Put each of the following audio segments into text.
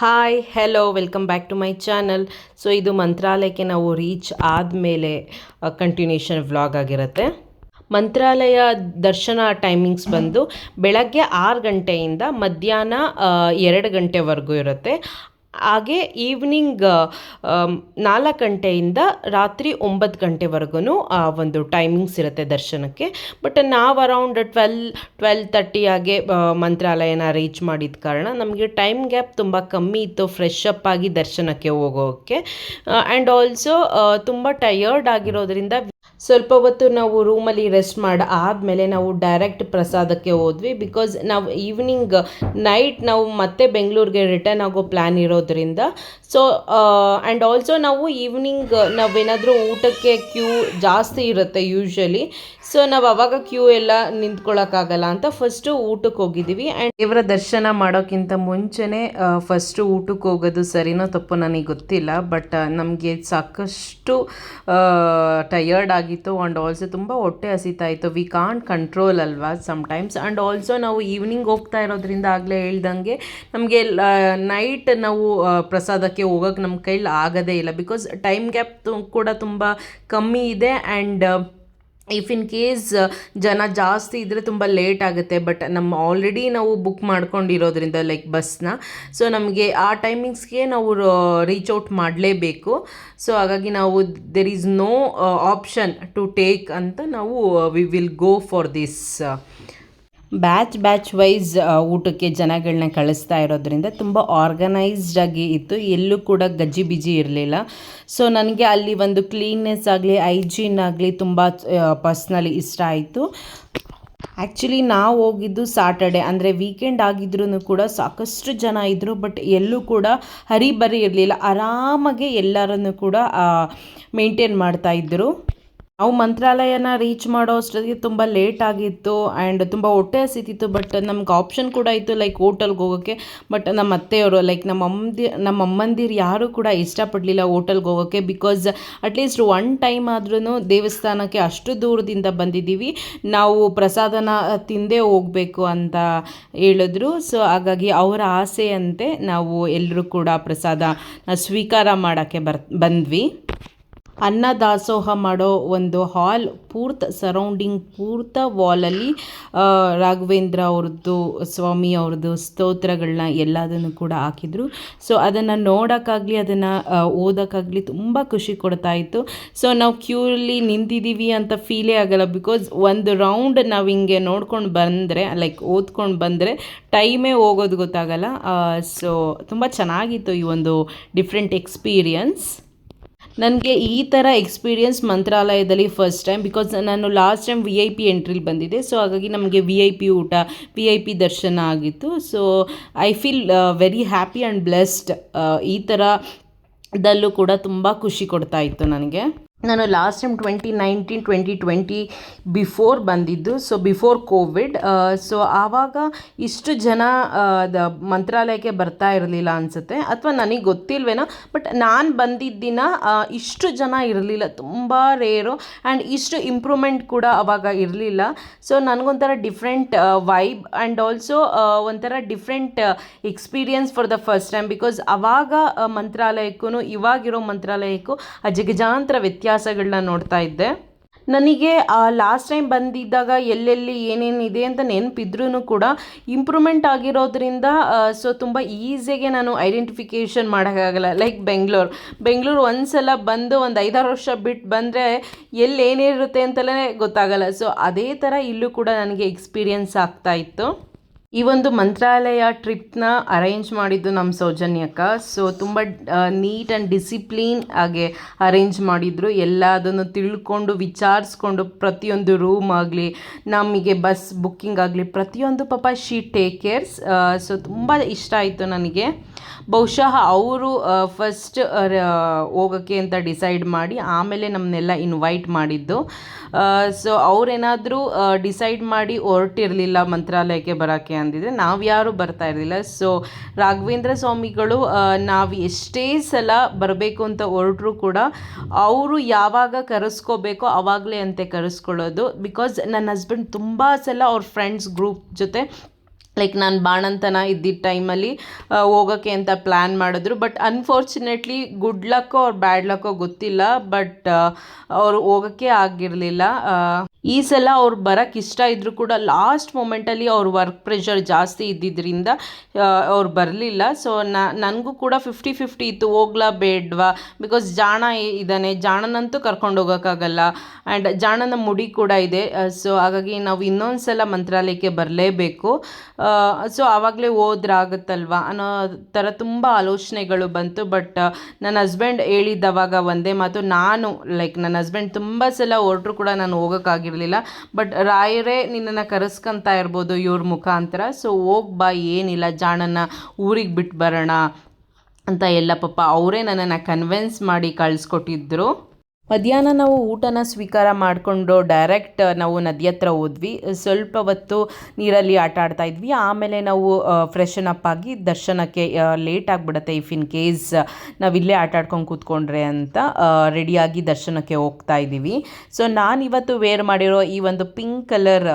Hi hello welcome back to my channel so ಇದು ಮಂತ್ರಾಲಯಕ್ಕೆ ನಾವು ರೀಚ್ ಆದಮೇಲೆ ಕಂಟಿನ್ಯೂಷನ್ ವ್ಲಾಗ್ ಆಗಿರುತ್ತೆ. ಮಂತ್ರಾಲಯ ದರ್ಶನ ಟೈಮಿಂಗ್ಸ್ ಬಂದು ಬೆಳಗ್ಗೆ ಆರು ಗಂಟೆಯಿಂದ ಮಧ್ಯಾಹ್ನ ಎರಡು ಗಂಟೆವರೆಗೂ ಇರುತ್ತೆ. ಹಾಗೆ ಈವ್ನಿಂಗ್ ನಾಲ್ಕು ಗಂಟೆಯಿಂದ ರಾತ್ರಿ ಒಂಬತ್ತು ಗಂಟೆವರೆಗೂ ಒಂದು ಟೈಮಿಂಗ್ಸ್ ಇರುತ್ತೆ ದರ್ಶನಕ್ಕೆ. ಬಟ್ ನಾವು ಅರೌಂಡ್ ಟ್ವೆಲ್ ಟ್ವೆಲ್ ತರ್ಟಿ ಹಾಗೆ ಮಂತ್ರಾಲಯನ ರೀಚ್ ಮಾಡಿದ ಕಾರಣ ನಮಗೆ ಟೈಮ್ ಗ್ಯಾಪ್ ತುಂಬ ಕಮ್ಮಿ ಇತ್ತು ಫ್ರೆಶ್ ಅಪ್ ಆಗಿ ದರ್ಶನಕ್ಕೆ ಹೋಗೋಕ್ಕೆ ಆ್ಯಂಡ್ ಆಲ್ಸೋ ತುಂಬ ಟಯರ್ಡ್ ಆಗಿರೋದ್ರಿಂದ ಸ್ವಲ್ಪ ಹೊತ್ತು ನಾವು ರೂಮಲ್ಲಿ ರೆಸ್ಟ್ ಮಾಡಿ, ಆದಮೇಲೆ ನಾವು ಡೈರೆಕ್ಟ್ ಪ್ರಸಾದಕ್ಕೆ ಹೋದ್ವಿ. ಬಿಕಾಸ್ ನಾವು ಈವ್ನಿಂಗ್ ನೈಟ್ ನಾವು ಮತ್ತೆ ಬೆಂಗಳೂರಿಗೆ ರಿಟರ್ನ್ ಆಗೋ ಪ್ಲ್ಯಾನ್ ಇರೋದ್ರಿಂದ. ಸೊ ಆ್ಯಂಡ್ ಆಲ್ಸೋ ನಾವು ಈವ್ನಿಂಗ್ ನಾವೇನಾದರೂ ಊಟಕ್ಕೆ ಕ್ಯೂ ಜಾಸ್ತಿ ಇರುತ್ತೆ ಯೂಶ್ವಲಿ ಸೊ ನಾವು ಅವಾಗ ಕ್ಯೂ ಎಲ್ಲ ನಿಂತ್ಕೊಳ್ಳೋಕ್ಕಾಗಲ್ಲ ಅಂತ ಫಸ್ಟು ಊಟಕ್ಕೆ ಹೋಗಿದ್ದೀವಿ. ಆ್ಯಂಡ್ ದೇವರ ದರ್ಶನ ಮಾಡೋಕ್ಕಿಂತ ಮುಂಚೆನೇ ಫಸ್ಟು ಊಟಕ್ಕೆ ಹೋಗೋದು ಸರಿನೋ ತಪ್ಪು ನನಗೆ ಗೊತ್ತಿಲ್ಲ. ಬಟ್ ನಮಗೆ ಸಾಕಷ್ಟು ಟಯರ್ಡ್ ಆಗಿತ್ತು ಆ್ಯಂಡ್ ಆಲ್ಸೋ ತುಂಬ ಹೊಟ್ಟೆ ಹಸಿತಾ ಇತ್ತು. ವಿ ಕಾಂಟ್ ಕಂಟ್ರೋಲ್ ಅಲ್ವಾ ಸಮ್ಟೈಮ್ಸ್ ಆ್ಯಂಡ್ ಆಲ್ಸೋ ನಾವು ಈವ್ನಿಂಗ್ ಹೋಗ್ತಾ ಇರೋದ್ರಿಂದ ಆಗಲೇ ಹೇಳ್ದಂಗೆ ನಮಗೆ ನೈಟ್ ನಾವು ಪ್ರಸಾದಕ್ಕೆ ಹೋಗೋಕೆ ನಮ್ಮ ಕೈಲಿ ಆಗೋದೇ ಇಲ್ಲ ಬಿಕಾಸ್ ಟೈಮ್ ಗ್ಯಾಪ್ ಕೂಡ ತುಂಬ ಕಮ್ಮಿ ಇದೆ ಆ್ಯಂಡ್ ಇಫ್ ಇನ್ ಕೇಸ್ ಜನ ಜಾಸ್ತಿ ಇದ್ದರೆ ತುಂಬ ಲೇಟ್ ಆಗುತ್ತೆ ಬಟ್ ನಮ್ಮ ಆಲ್ರೆಡಿ ನಾವು ಬುಕ್ ಮಾಡ್ಕೊಂಡಿರೋದ್ರಿಂದ ಲೈಕ್ ಬಸ್ನ ಸೊ ನಮಗೆ ಆ ಟೈಮಿಂಗ್ಸ್ಗೆ ನಾವು ರೀಚ್ ಔಟ್ ಮಾಡಲೇಬೇಕು. ಸೊ ಹಾಗಾಗಿ ನಾವು there is no option to take ಅಂತ ನಾವು we will go for this batch batch wise ಊಟಕ್ಕೆ ಜನಗಳನ್ನ ಕಳಿಸ್ತಾ ಇರೋದ್ರಿಂದ ತುಂಬ ಆರ್ಗನೈಸ್ಡ್ ಆಗಿ ಇತ್ತು. ಎಲ್ಲೂ ಕೂಡ ಗಜ್ಜಿ ಬಿಜಿ ಇರಲಿಲ್ಲ. ಸೊ ನನಗೆ ಅಲ್ಲಿ ಒಂದು ಕ್ಲೀನ್ನೆಸ್ ಆಗಲಿ ಹೈಜೀನ್ ಆಗಲಿ ತುಂಬ ಪರ್ಸ್ನಲಿ ಇಷ್ಟ ಆಯಿತು. ಆ್ಯಕ್ಚುಲಿ ನಾವು ಹೋಗಿದ್ದು ಸಾಟರ್ಡೆ ಅಂದರೆ ವೀಕೆಂಡ್ ಆಗಿದ್ರೂ ಕೂಡ ಸಾಕಷ್ಟು ಜನ ಇದ್ದರು ಬಟ್ ಎಲ್ಲೂ ಕೂಡ ಹರಿಬರಿ ಇರಲಿಲ್ಲ. ಆರಾಮಾಗಿ ಎಲ್ಲರನ್ನು ಕೂಡ ಮೇಂಟೈನ್ ಮಾಡ್ತಾಯಿದ್ರು ನಾವು ಮಂತ್ರಾಲಯನ ರೀಚ್ ಮಾಡೋ ಅಷ್ಟೊತ್ತಿಗೆ ತುಂಬ ಲೇಟ್ ಆಗಿತ್ತು ಆ್ಯಂಡ್ ತುಂಬ ಹೊಟ್ಟೆ ಹಸಿತಿತ್ತು ಬಟ್ ನಮ್ಗೆ ಆಪ್ಷನ್ ಕೂಡ ಇತ್ತು ಲೈಕ್ ಹೋಟೆಲ್ಗೆ ಹೋಗೋಕ್ಕೆ ಬಟ್ ನಮ್ಮ ಅತ್ತೆಯವರು ಲೈಕ್ ನಮ್ಮ ಅಮ್ಮದಿ, ನಮ್ಮ ಅಮ್ಮಂದಿರು ಯಾರೂ ಕೂಡ ಇಷ್ಟಪಡಲಿಲ್ಲ ಹೋಟೆಲ್ಗೆ ಹೋಗೋಕ್ಕೆ ಬಿಕಾಸ್ ಅಟ್ಲೀಸ್ಟ್ ಒನ್ ಟೈಮ್ ಆದ್ರೂ ದೇವಸ್ಥಾನಕ್ಕೆ ಅಷ್ಟು ದೂರದಿಂದ ಬಂದಿದ್ದೀವಿ. ನಾವು ಪ್ರಸಾದನ ತಿಂದೇ ಹೋಗಬೇಕು ಅಂತ ಹೇಳಿದ್ರು. ಸೊ ಹಾಗಾಗಿ ಅವರ ಆಸೆಯಂತೆ ನಾವು ಎಲ್ಲರೂ ಕೂಡ ಪ್ರಸಾದ ಸ್ವೀಕಾರ ಮಾಡೋಕ್ಕೆ ಬರ್, ಬಂದ್ವಿ. ಅನ್ನ ದಾಸೋಹ ಮಾಡೋ ಒಂದು ಹಾಲ್ ಪೂರ್ತ ಸರೌಂಡಿಂಗ್ ಪೂರ್ತ ವಾಲಲ್ಲಿ ರಾಘವೇಂದ್ರ ಅವ್ರದ್ದು, ಸ್ವಾಮಿ ಅವ್ರದ್ದು ಸ್ತೋತ್ರಗಳನ್ನ ಎಲ್ಲದನ್ನು ಕೂಡ ಹಾಕಿದ್ರು. ಸೊ ಅದನ್ನು ನೋಡೋಕ್ಕಾಗಲಿ, ಅದನ್ನು ಓದೋಕ್ಕಾಗಲಿ ತುಂಬ ಖುಷಿ ಕೊಡ್ತಾ ಇತ್ತು. ಸೊ ನಾವು ಕ್ಯೂರಲ್ಲಿ ನಿಂತಿದ್ದೀವಿ ಅಂತ ಫೀಲೇ ಆಗಲ್ಲ ಬಿಕಾಸ್ ಒಂದು ರೌಂಡ್ ನಾವು ಹಿಂಗೆ ನೋಡ್ಕೊಂಡು ಬಂದರೆ ಲೈಕ್ ಓದ್ಕೊಂಡು ಬಂದರೆ ಟೈಮೇ ಹೋಗೋದು ಗೊತ್ತಾಗಲ್ಲ. ಸೊ ತುಂಬ ಚೆನ್ನಾಗಿತ್ತು ಈ ಒಂದು ಡಿಫ್ರೆಂಟ್ ಎಕ್ಸ್ಪೀರಿಯನ್ಸ್ ನನಗೆ ಈ ಥರ ಎಕ್ಸ್ಪೀರಿಯನ್ಸ್ ಮಂತ್ರಾಲಯದಲ್ಲಿ ಫಸ್ಟ್ ಟೈಮ್ ಬಿಕಾಸ್ ನಾನು last time V I P ಎಂಟ್ರಿಲಿ ಬಂದಿದ್ದೆ. ಸೊ ಹಾಗಾಗಿ ನಮಗೆ ವಿ ಐ ಪಿ ಊಟ ವಿ ಐ ಪಿ ದರ್ಶನ ಆಗಿತ್ತು. So I feel very happy and blessed ಈ ಥರ ದಲ್ಲೂ ಕೂಡ ತುಂಬ ಖುಷಿ ಕೊಡ್ತಾ ಇತ್ತು ನನಗೆ. ನಾನು last time twenty nineteen twenty twenty before ಬಂದಿದ್ದು. ಸೊ ಬಿಫೋರ್ ಕೋವಿಡ್ ಸೊ ಆವಾಗ ಇಷ್ಟು ಜನ ದ ಮಂತ್ರಾಲಯಕ್ಕೆ ಬರ್ತಾ ಇರಲಿಲ್ಲ ಅನಿಸುತ್ತೆ. ಅಥವಾ ನನಗೆ ಗೊತ್ತಿಲ್ವೇನೋ ಬಟ್ ನಾನು ಬಂದಿದ್ದ ದಿನ ಇಷ್ಟು ಜನ ಇರಲಿಲ್ಲ. ತುಂಬ ರೇರು ಆ್ಯಂಡ್ ಇಷ್ಟು ಇಂಪ್ರೂವ್ಮೆಂಟ್ ಕೂಡ ಆವಾಗ ಇರಲಿಲ್ಲ. ಸೊ ನನಗೊಂಥರ ಡಿಫ್ರೆಂಟ್ ವೈಬ್ ಆ್ಯಂಡ್ ಆಲ್ಸೋ ಒಂಥರ different experience for the first time because ಆವಾಗ ಮಂತ್ರಾಲಯಕ್ಕೂ ಇವಾಗಿರೋ ಮಂತ್ರಾಲಯಕ್ಕೂ ಅಜಗಜಾಂತರ ವ್ಯತ್ಯಾಸಗಳನ್ನ ನೋಡ್ತಾ ಇದ್ದೆ. ನನಗೆ ಲಾಸ್ಟ್ ಟೈಮ್ ಬಂದಿದ್ದಾಗ ಎಲ್ಲೆಲ್ಲಿ ಏನೇನಿದೆ ಅಂತ ನೆನಪಿದ್ರೂ ಕೂಡ ಇಂಪ್ರೂವ್ಮೆಂಟ್ ಆಗಿರೋದ್ರಿಂದ ಸೊ ತುಂಬ ಈಸಿಯಾಗಿ ನಾನು ಐಡೆಂಟಿಫಿಕೇಷನ್ ಮಾಡೋಕ್ಕಾಗಲ್ಲ ಲೈಕ್ ಬೆಂಗಳೂರು ಬೆಂಗಳೂರು ಒಂದ್ಸಲ ಬಂದು ಒಂದು ಐದಾರು ವರ್ಷ ಬಿಟ್ಟು ಬಂದರೆ ಎಲ್ಲಿ ಏನಿರುತ್ತೆ ಅಂತಲೇ ಗೊತ್ತಾಗಲ್ಲ. ಸೊ ಅದೇ ಥರ ಇಲ್ಲೂ ಕೂಡ ನನಗೆ ಎಕ್ಸ್ಪೀರಿಯನ್ಸ್ ಆಗ್ತಾ ಇತ್ತು. ಈ ಒಂದು ಮಂತ್ರಾಲಯ ಟ್ರಿಪ್ನ ಅರೇಂಜ್ ಮಾಡಿದ್ದು ನಮ್ಮ ಸೌಜನ್ಯಕ್ಕ. ಸೊ ತುಂಬ ನೀಟ್ ಆ್ಯಂಡ್ ಡಿಸಿಪ್ಲೀನ್ ಆಗಿ ಅರೇಂಜ್ ಮಾಡಿದ್ರು. ಎಲ್ಲ ಅದನ್ನು ತಿಳ್ಕೊಂಡು, ವಿಚಾರಿಸ್ಕೊಂಡು ಪ್ರತಿಯೊಂದು ರೂಮ್ ಆಗಲಿ, ನಮಗೆ ಬಸ್ ಬುಕ್ಕಿಂಗ್ ಆಗಲಿ, ಪ್ರತಿಯೊಂದು ಪಾಪ ಶಿ ಟೇಕ್ ಕೇರ್ಸ್ ಸೊ ತುಂಬ ಇಷ್ಟ ಆಯಿತು ನನಗೆ. ಬಹುಶಃ ಅವರು ಫಸ್ಟ್ ಹೋಗೋಕ್ಕೆ ಅಂತ ಡಿಸೈಡ್ ಮಾಡಿ ಆಮೇಲೆ ನಮ್ಮನ್ನೆಲ್ಲ ಇನ್ವೈಟ್ ಮಾಡಿದ್ದು. ಸೊ ಅವರೇನಾದರೂ ಡಿಸೈಡ್ ಮಾಡಿ ಹೊರಟಿರಲಿಲ್ಲ ಮಂತ್ರಾಲಯಕ್ಕೆ ಬರೋಕ್ಕೆ ಅಂದಿದ್ರೆ ನಾವು ಯಾರೂ ಬರ್ತಾ ಇರಲಿಲ್ಲ. ಸೊ ರಾಘವೇಂದ್ರ ಸ್ವಾಮಿಗಳು ನಾವು ಎಷ್ಟೇ ಸಲ ಬರಬೇಕು ಅಂತ ಹೊರಟ್ರು ಕೂಡ ಅವರು ಯಾವಾಗ ಕರೆಸ್ಕೋಬೇಕೋ ಆವಾಗಲೇ ಅಂತೆ ಕರೆಸ್ಕೊಳ್ಳೋದು. ಬಿಕಾಸ್ ನನ್ನ ಹಸ್ಬೆಂಡ್ ತುಂಬ ಸಲ ಅವ್ರ ಫ್ರೆಂಡ್ಸ್ ಗ್ರೂಪ್ ಜೊತೆ ಲೈಕ್ ನಾನು ಬಾಣಂತನ ಇದ್ದಿದ್ದ ಟೈಮಲ್ಲಿ ಹೋಗೋಕ್ಕೆ ಅಂತ ಪ್ಲ್ಯಾನ್ ಮಾಡಿದ್ರು. ಬಟ್ ಅನ್ಫಾರ್ಚುನೇಟ್ಲಿ ಗುಡ್ ಲಕ್ಕೋ ಅವ್ರು ಬ್ಯಾಡ್ ಲಕ್ಕೋ ಗೊತ್ತಿಲ್ಲ. ಬಟ್ ಅವರು ಹೋಗೋಕ್ಕೆ ಆಗಿರಲಿಲ್ಲ. ಈ ಸಲ ಅವ್ರು ಬರೋಕ್ಕೆ ಇಷ್ಟ ಇದ್ದರೂ ಕೂಡ ಲಾಸ್ಟ್ ಮೂಮೆಂಟಲ್ಲಿ ಅವ್ರ ವರ್ಕ್ ಪ್ರೆಷರ್ ಜಾಸ್ತಿ ಇದ್ದಿದ್ದರಿಂದ ಅವ್ರು ಬರಲಿಲ್ಲ. ಸೊ ನನಗೂ ಕೂಡ ಫಿಫ್ಟಿ ಫಿಫ್ಟಿ ಇತ್ತು. ಹೋಗ್ಲಾ ಬೇಡವಾ? ಬಿಕಾಸ್ ಜಾಣ ಇದ್ದಾನೆ ಜಾಣನಂತೂ ಕರ್ಕೊಂಡು ಹೋಗೋಕ್ಕಾಗಲ್ಲ. ಆ್ಯಂಡ್ ಜಾಣನ ಮುಡಿ ಕೂಡ ಇದೆ. ಸೊ ಹಾಗಾಗಿ ನಾವು ಇನ್ನೊಂದು ಸಲ ಮಂತ್ರಾಲಯಕ್ಕೆ ಬರಲೇಬೇಕು. ಸೊ ಆವಾಗಲೇ ಹೋದ್ರಾಗುತ್ತಲ್ವ ಅನ್ನೋ ಥರ ತುಂಬ ಆಲೋಚನೆಗಳು ಬಂತು. ಬಟ್ ನನ್ನ ಹಸ್ಬೆಂಡ್ ಹೇಳಿದ್ದವಾಗ ಒಂದೇ ಮಾತು. ನಾನು ಲೈಕ್ ನನ್ನ ಹಸ್ಬೆಂಡ್ ತುಂಬ ಸಲ ಹೊರಟರು ಕೂಡ ನಾನು ಹೋಗೋಕ್ಕಾಗಿರಲಿಲ್ಲ ಬಟ್ ರಾಯರೇ ನಿನ್ನನ್ನು ಕರೆಸ್ಕೊಂತ ಇರ್ಬೋದು ಇವ್ರ ಮುಖಾಂತರ. ಸೊ ಹೋಗಿ ಬಾ, ಏನಿಲ್ಲ ಜಾಣನ ಊರಿಗೆ ಬಿಟ್ಟು ಬರೋಣ ಅಂತ ಎಲ್ಲ ಪಾಪ ಅವರೇ ನನ್ನನ್ನು ಕನ್ವಿನ್ಸ್ ಮಾಡಿ ಕಳಿಸ್ಕೊಟ್ಟಿದ್ರು. ಮಧ್ಯಾಹ್ನ ನಾವು ಊಟನ ಸ್ವೀಕಾರ ಮಾಡಿಕೊಂಡು ಡೈರೆಕ್ಟ್ ನಾವು ನದಿ ಹತ್ರ ಹೋದ್ವಿ. ಸ್ವಲ್ಪ ಹೊತ್ತು ನೀರಲ್ಲಿ ಆಟ ಆಡ್ತಾ ಇದ್ವಿ. ಆಮೇಲೆ ನಾವು ಫ್ರೆಶನ್ ಅಪ್ ಆಗಿ ದರ್ಶನಕ್ಕೆ ಲೇಟ್ ಆಗಿಬಿಡತ್ತೆ ಇಫ್ ಇನ್ ಕೇಸ್ ನಾವು ಇಲ್ಲೇ ಆಟ ಆಡ್ಕೊಂಡು ಕೂತ್ಕೊಂಡ್ರೆ ಅಂತ ರೆಡಿಯಾಗಿ ದರ್ಶನಕ್ಕೆ ಹೋಗ್ತಾ ಇದ್ದೀವಿ. ಸೊ ನಾನು ಇವತ್ತು ವೇರ್ ಮಾಡಿರೋ ಈ ಒಂದು ಪಿಂಕ್ ಕಲರ್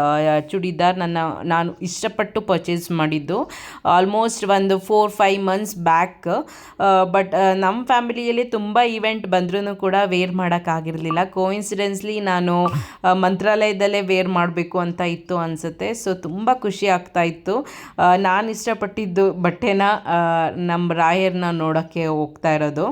ಚೂಡಿದಾರ್ ನನ್ನ, ನಾನು ಇಷ್ಟಪಟ್ಟು ಪರ್ಚೇಸ್ ಮಾಡಿದ್ದು. ಆಲ್ಮೋಸ್ಟ್ ಒಂದು four five months back but ನಮ್ಮ ಫ್ಯಾಮಿಲಿಯಲ್ಲಿ ತುಂಬ ಈವೆಂಟ್ ಬಂದ್ರೂ ಕೂಡ ವೇರ್ ಮಾಡೋಕ್ಕಾಗಿರಲಿಲ್ಲ ಕೋಇನ್ಸಿಡೆನ್ಸ್ಲಿ ನಾನು ಮಂತ್ರಾಲಯದಲ್ಲೇ ವೇರ್ ಮಾಡಬೇಕು ಅಂತ ಇತ್ತು ಅನಿಸುತ್ತೆ. ಸೊ ತುಂಬ ಖುಷಿ ಆಗ್ತಾ ಇತ್ತು. ನಾನು ಇಷ್ಟಪಟ್ಟಿದ್ದು ಬಟ್ಟೆನ ನಮ್ಮ ರಾಯರ್ನ ನೋಡೋಕ್ಕೆ ಹೋಗ್ತಾ ಇರೋದು.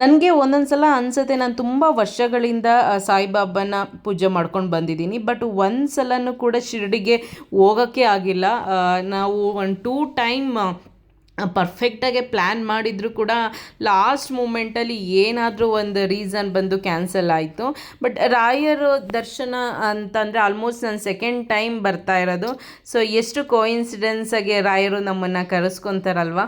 ನನಗೆ ಒಂದೊಂದು ಸಲ ಅನಿಸುತ್ತೆ, ನಾನು ತುಂಬ ವರ್ಷಗಳಿಂದ ಸಾಯಿಬಾಬಾನ ಪೂಜೆ ಮಾಡ್ಕೊಂಡು ಬಂದಿದ್ದೀನಿ. ಬಟ್ ಒಂದು ಸಲನೂ ಕೂಡ ಶಿರಡಿಗೆ ಹೋಗೋಕ್ಕೆ ಆಗಿಲ್ಲ. ನಾವು ಒಂದು ಟೂ ಟೈಮ್ ಪರ್ಫೆಕ್ಟಾಗೆ ಪ್ಲ್ಯಾನ್ ಮಾಡಿದರೂ ಕೂಡ ಲಾಸ್ಟ್ ಮೂಮೆಂಟಲ್ಲಿ ಏನಾದರೂ ಒಂದು ರೀಸನ್ ಬಂದು ಕ್ಯಾನ್ಸಲ್ ಆಯಿತು. ಬಟ್ ರಾಯರು ದರ್ಶನ ಅಂತಂದರೆ ಆಲ್ಮೋಸ್ಟ್ ನನ್ನ ಸೆಕೆಂಡ್ ಟೈಮ್ ಬರ್ತಾ ಇರೋದು. ಸೊ ಎಷ್ಟು ಕೋಇನ್ಸಿಡೆನ್ಸಾಗೆ ರಾಯರು ನಮ್ಮನ್ನು ಕರೆಸ್ಕೊತಾರಲ್ವ?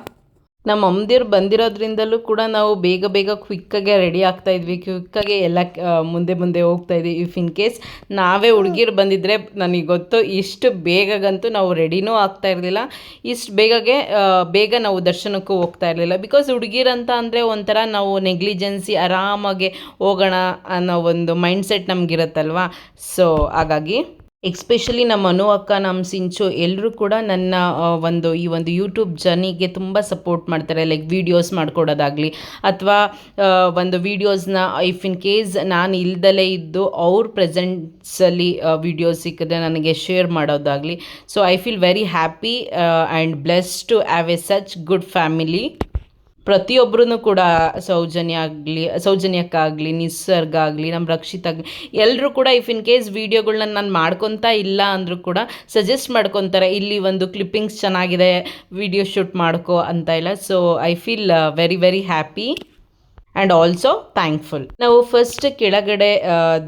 ನಮ್ಮ ಅಮ್ಮದಿರು ಬಂದಿರೋದ್ರಿಂದಲೂ ಕೂಡ ನಾವು ಬೇಗ ಬೇಗ ಕ್ವಿಕ್ಕಾಗೆ ರೆಡಿ ಆಗ್ತಾ ಇದ್ವಿ. ಕ್ವಿಕ್ಕಾಗೆ ಎಲ್ಲ ಮುಂದೆ ಮುಂದೆ ಹೋಗ್ತಾ ಇದ್ವಿ. ಇಫ್ ಇನ್ ಕೇಸ್ ನಾವೇ ಹುಡುಗಿರು ಬಂದಿದ್ದರೆ ನನಗೆ ಗೊತ್ತು ಇಷ್ಟು ಬೇಗಗಂತೂ ನಾವು ರೆಡಿನೂ ಆಗ್ತಾ ಇರಲಿಲ್ಲ. ಇಷ್ಟು ಬೇಗಗೆ ಬೇಗ ನಾವು ದರ್ಶನಕ್ಕೂ ಹೋಗ್ತಾ ಇರಲಿಲ್ಲ. ಬಿಕಾಸ್ ಹುಡುಗಿರಂತ ಅಂದರೆ ಒಂಥರ ನಾವು ನೆಗ್ಲಿಜೆನ್ಸಿ ಆರಾಮಾಗೆ ಹೋಗೋಣ ಅನ್ನೋ ಒಂದು ಮೈಂಡ್ಸೆಟ್ ನಮಗಿರುತ್ತಲ್ವ? ಸೊ ಹಾಗಾಗಿ ಎಕ್ಸ್ಪೆಷಲಿ ನಮ್ಮ ಅನು ಅಕ್ಕ, ನಮ್ಮ ಸಿಂಚು ಎಲ್ಲರೂ ಕೂಡ ನನ್ನ ಒಂದು ಈ ಒಂದು ಯೂಟ್ಯೂಬ್ ಜರ್ನಿಗೆ ತುಂಬ ಸಪೋರ್ಟ್ ಮಾಡ್ತಾರೆ. ಲೈಕ್ ವೀಡಿಯೋಸ್ ಮಾಡ್ಕೊಡೋದಾಗಲಿ ಅಥವಾ ಒಂದು ವೀಡಿಯೋಸ್ನ ಇಫ್ ಇನ್ ಕೇಸ್ ನಾನು ಇಲ್ದಲೇ ಇದ್ದು ಅವ್ರ ಪ್ರೆಸೆಂಟ್ಸಲ್ಲಿ ವೀಡಿಯೋಸ್ ಸಿಕ್ಕಿದ್ರೆ ನನಗೆ ಶೇರ್ ಮಾಡೋದಾಗಲಿ. So I feel very happy and bless to have a such good family ಪ್ರತಿಯೊಬ್ಬರೂ ಕೂಡ ಸೌಜನ್ಯ ಆಗಲಿ, ಸೌಜನ್ಯಕ್ಕಾಗಲಿ, ನಿಸರ್ಗ ಆಗಲಿ ನಮ್ಮ ರಕ್ಷಿತ ಆಗಲಿ ಎಲ್ಲರೂ ಕೂಡ ಇಫ್ ಇನ್ ಕೇಸ್ ವೀಡಿಯೋಗಳನ್ನ ನಾನು ಮಾಡ್ಕೊತಾ ಇಲ್ಲ ಅಂದರೂ ಕೂಡ ಸಜೆಸ್ಟ್ ಮಾಡ್ಕೊತಾರೆ, ಇಲ್ಲಿ ಒಂದು ಕ್ಲಿಪ್ಪಿಂಗ್ಸ್ ಚೆನ್ನಾಗಿದೆ ವಿಡಿಯೋ ಶೂಟ್ ಮಾಡ್ಕೋ ಅಂತ ಇಲ್ಲ so I feel very very happy and also thankful ನಾವು ಫಸ್ಟ್ ಕೆಳಗಡೆ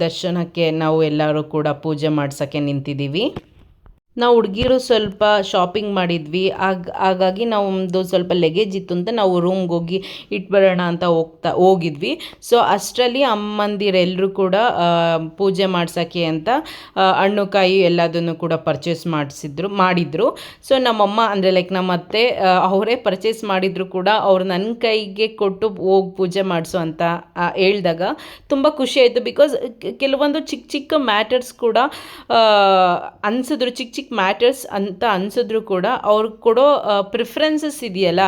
ದರ್ಶನಕ್ಕೆ ನಾವು ಎಲ್ಲರೂ ಕೂಡ ಪೂಜೆ ಮಾಡ್ಸೋಕ್ಕೆ ನಿಂತಿದ್ದೀವಿ. ನಾವು ಹುಡುಗಿರು ಸ್ವಲ್ಪ ಶಾಪಿಂಗ್ ಮಾಡಿದ್ವಿ. ಆಗ, ಹಾಗಾಗಿ ನಮ್ಮದು ಸ್ವಲ್ಪ ಲಗೇಜ್ ಇತ್ತು ಅಂತ ನಾವು ರೂಮ್ಗೆ ಹೋಗಿ ಇಟ್ಬರೋಣ ಅಂತ ಹೋಗ್ತಾ, ಹೋಗಿದ್ವಿ. ಸೊ ಅಷ್ಟರಲ್ಲಿ ಅಮ್ಮಂದಿರೆಲ್ಲರೂ ಕೂಡ ಪೂಜೆ ಮಾಡ್ಸೋಕ್ಕೆ ಅಂತ ಹಣ್ಣು, ಕಾಯಿ ಎಲ್ಲದನ್ನು ಕೂಡ ಪರ್ಚೇಸ್ ಮಾಡಿಸಿದ್ರು, ಮಾಡಿದ್ರು. ಸೊ ನಮ್ಮಮ್ಮ ಅಂದರೆ ಲೈಕ್ ನಮ್ಮ ಅತ್ತೆ ಅವರೇ ಪರ್ಚೇಸ್ ಮಾಡಿದ್ರು ಕೂಡ ಅವ್ರು ನನ್ನ ಕೈಗೆ ಕೊಟ್ಟು ಹೋಗಿ ಪೂಜೆ ಮಾಡಿಸು ಅಂತ ಹೇಳಿದಾಗ ತುಂಬ ಖುಷಿ ಆಯಿತು. ಬಿಕಾಸ್ ಕೆಲವೊಂದು ಚಿಕ್ಕ ಚಿಕ್ಕ ಮ್ಯಾಟರ್ಸ್ ಕೂಡ ಅನ್ಸಿದ್ರು. ಚಿಕ್ಕ ಮ್ಯಾಟರ್ಸ್ ಅಂತ ಅನಿಸಿದ್ರು ಕೂಡ ಅವ್ರಿಗೆ ಕೊಡೋ ಪ್ರಿಫರೆನ್ಸಸ್ ಇದೆಯಲ್ಲ,